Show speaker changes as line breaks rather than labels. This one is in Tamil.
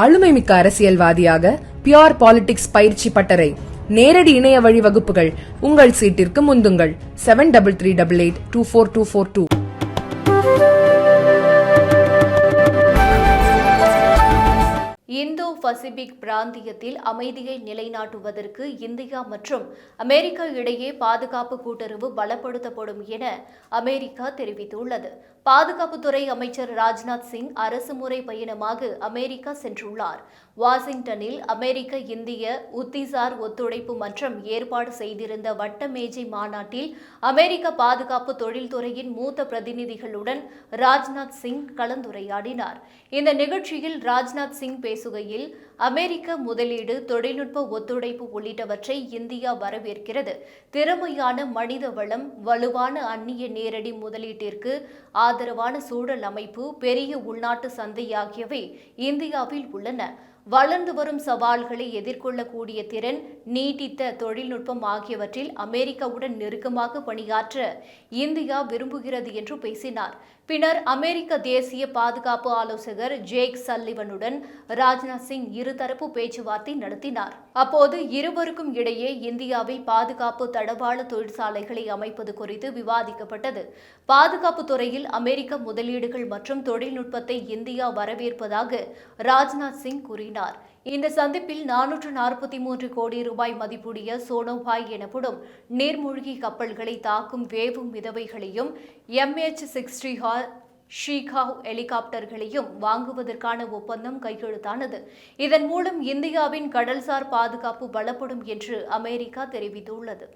ஆளுமை மிக்க அரசியல்வாதியாக பியோர் பாலிடிக்ஸ் பயிற்சி பட்டறை நேரடி இணைய வழி வகுப்புகள் உங்கள் சீட்டிற்கு முந்துங்கள். Seven double three double eight two four two four two
Indo Pacific பிராந்தியத்தில் அமைதியை நிலைநாட்டுவதற்கு இந்தியா மற்றும் அமெரிக்கா இடையே பாதுகாப்பு கூட்டுறவு பலப்படுத்தப்படும் என அமெரிக்கா தெரிவித்துள்ளது. பாதுகாப்புத்துறை அமைச்சர் ராஜ்நாத் சிங் அரசுமுறை பயணமாக அமெரிக்கா சென்றுள்ளார். வாஷிங்டனில் அமெரிக்க இந்திய உத்திசார் ஒத்துழைப்பு மன்றம் ஏற்பாடு செய்திருந்த வட்டமேஜை மாநாட்டில் அமெரிக்க பாதுகாப்பு தொழில்துறையின் மூத்த பிரதிநிதிகளுடன் ராஜ்நாத் சிங் கலந்துரையாடினார். இந்த நிகழ்ச்சியில் ராஜ்நாத் சிங் பேசுகையில் அமெரிக்க முதலீடு தொழில்நுட்ப ஒத்துழைப்பு உள்ளிட்டவற்றை இந்தியா வரவேற்கிறது. திறமையான மனித வளம் வலுவான அந்நிய நேரடி முதலீட்டிற்கு ஆதரவான சூழல் அமைப்பு பெரிய உள்நாட்டு சந்தை ஆகியவை இந்தியாவில் உள்ளன. வளர்ந்து வரும் சவால்களை எதிர்கொள்ளக்கூடிய திறன் நீட்டித்த தொழில்நுட்பம் ஆகியவற்றில் அமெரிக்காவுடன் நெருக்கமாக பணியாற்ற இந்தியா விரும்புகிறது என்று பேசினார். பின்னர் அமெரிக்க தேசிய பாதுகாப்பு ஆலோசகர் ஜேக் சல்லிவனுடன் ராஜ்நாத் சிங் இருதரப்பு பேச்சுவார்த்தை நடத்தினார். அப்போது இருவருக்கும் இடையே இந்தியாவில் பாதுகாப்பு தடவாள தொழிற்சாலைகளை அமைப்பது குறித்து விவாதிக்கப்பட்டது. பாதுகாப்பு துறையில் அமெரிக்க முதலீடுகள் மற்றும் தொழில்நுட்பத்தை இந்தியா வரவேற்பதாக ராஜ்நாத் சிங் கூறினார். இந்த சந்திப்பில் நானூற்று நாற்பத்தி மூன்று கோடி ரூபாய் மதிப்புடைய சோனோபாய் எனப்படும் நீர்மூழ்கி கப்பல்களை தாக்கும் வேவும் மிதவைகளையும் எம்ஹெச் சிக்ஸ்டி ஷீகாவ் ஹெலிகாப்டர்களையும் வாங்குவதற்கான ஒப்பந்தம் கையெழுத்தானது. இதன் மூலம் இந்தியாவின் கடல்சார் பாதுகாப்பு பலப்படும் என்று அமெரிக்கா தெரிவித்துள்ளது.